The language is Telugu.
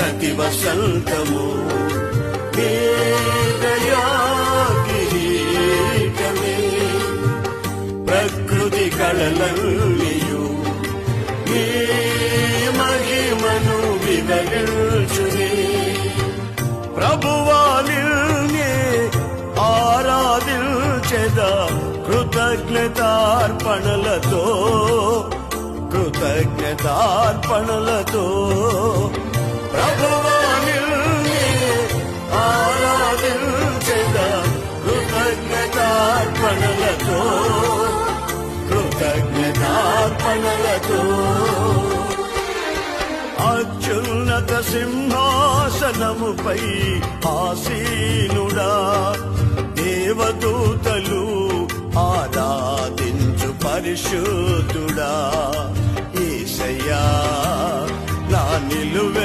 ప్రతి వసంతము నీ దయా కిరీటమే ప్రకృతి కళలల్లియు నీ మహిమను వివరించునే. ప్రభువాలిల్నే ఆరాధించెదా కృతజ్ఞతార్పణలతో కృతజ్ఞతార్పణలతో. కృతజ్ఞతార్పణలతో అత్యున్నత సింహాసనముపై ఆసీనుడా దేవదూతలు ఆరాధించు పరిశుద్ధుడా. ఈశయ్యా నా నిలువెల్